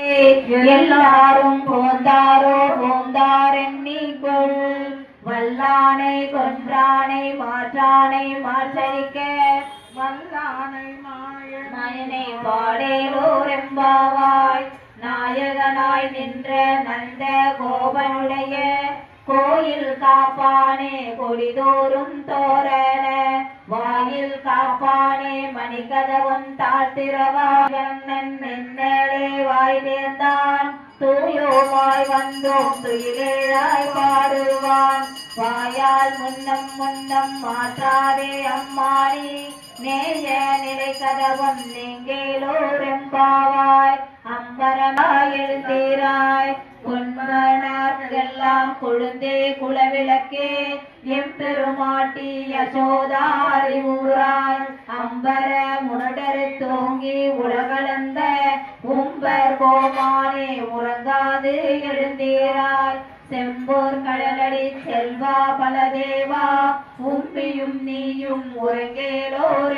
எல்லாரும் போந்தாரோ போந்தார் எண்ணிக்கொள் வல்லானை கொன்றானை மாற்றானை மாற்றரிக்க. வல்லானை மாய மயனை பாடேலோர் எம்பாவாய் நாயகனாய் நின்ற நந்த கோபனுடைய. கோயில் காப்பானே கொடிதோறும் தோரண. காப்பானே மணிகதவம் தாழ்த்திரவாயன் நின்னலே வாய் நேர்ந்தான் தூயோவாய் வந்தோம் துயிலேழாய் பாடுவான். வாயால் முன்னம் முன்னம் மாற்றாதே அம்மானி. நேய நிலை கதவம் நெங்கேலோரெம்பாவாய் அம்பரமாய் எழுந்தீராய். பொன்மனார்க்கெல்லாம் கொழுந்தே குலவிளக்கே எம்பெருமாட்டி யசோதாரி ஊராய் அம்பர முனடரு தோங்கி உலகளந்த உம்பர் கோமானே உறங்காது எழுந்தீராய் செம்போர் கடலடி செல்வா பல தேவா உம்பியும் நீயும் உறங்கேலோரெம்பாவாய்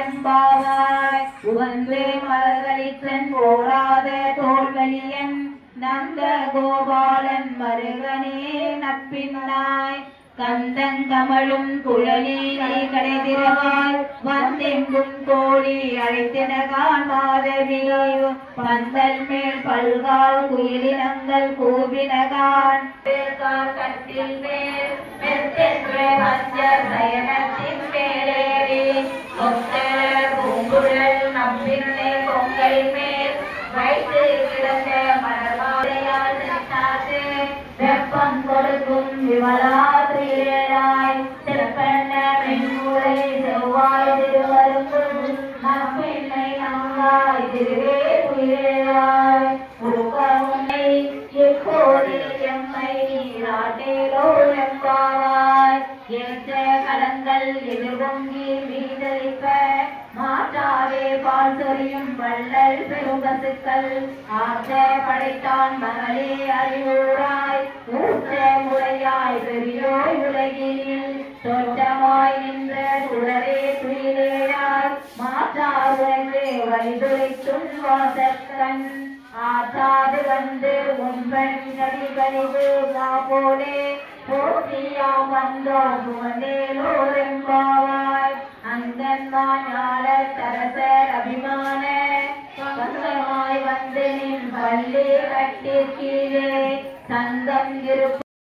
உவந்தே மலர்களிற்றன் ஓடாத தோல்வலியன் நந்த நப்பின்னாய் கந்தங்கமழும் குழலி நீ கடைதிரவாய் வந்தெங்கும் கோழி அழைத்தென மாதவி பந்தல் மேல் பல்கால் குயிலினங்கள் கூவினகான். கட்டில் மேல் மெத்தென்ற மஞ்ச சயனத்தின் மேலேறி. கொத்த பூங்குழல் நம்பினை பொங்கல் மேல் வைத்து கிடந்த மென்முறை செவ்வாய் திருவரும்பு நப்பிள்ளை நங்காய் திருவே உயிராய் உருவமுனை எப்போதில் எம்மை நீராட்டேலோ எம்பாவாய் ஏற்ற மாற்றாவே பால் சொரியும் வள்ளல் பெரும்பசுக்கள் ஆற்ற படைத்தான் மகளே அறிவுராய் ஊற்ற முறையாய் பெரியோய் மாற்றாருவங்கே வழிதுரைத்தும் வாசக்கண் வந்து உன்பன் நடிகழிவு போலே. போற்றியாம் வந்தோம் புகழேலோரெம்பாவாய் அங்கன்மாஞால சரசர் அபிமான. பந்தமாய் வந்து நின் பள்ளி கட்டி கீழே. இருப்ப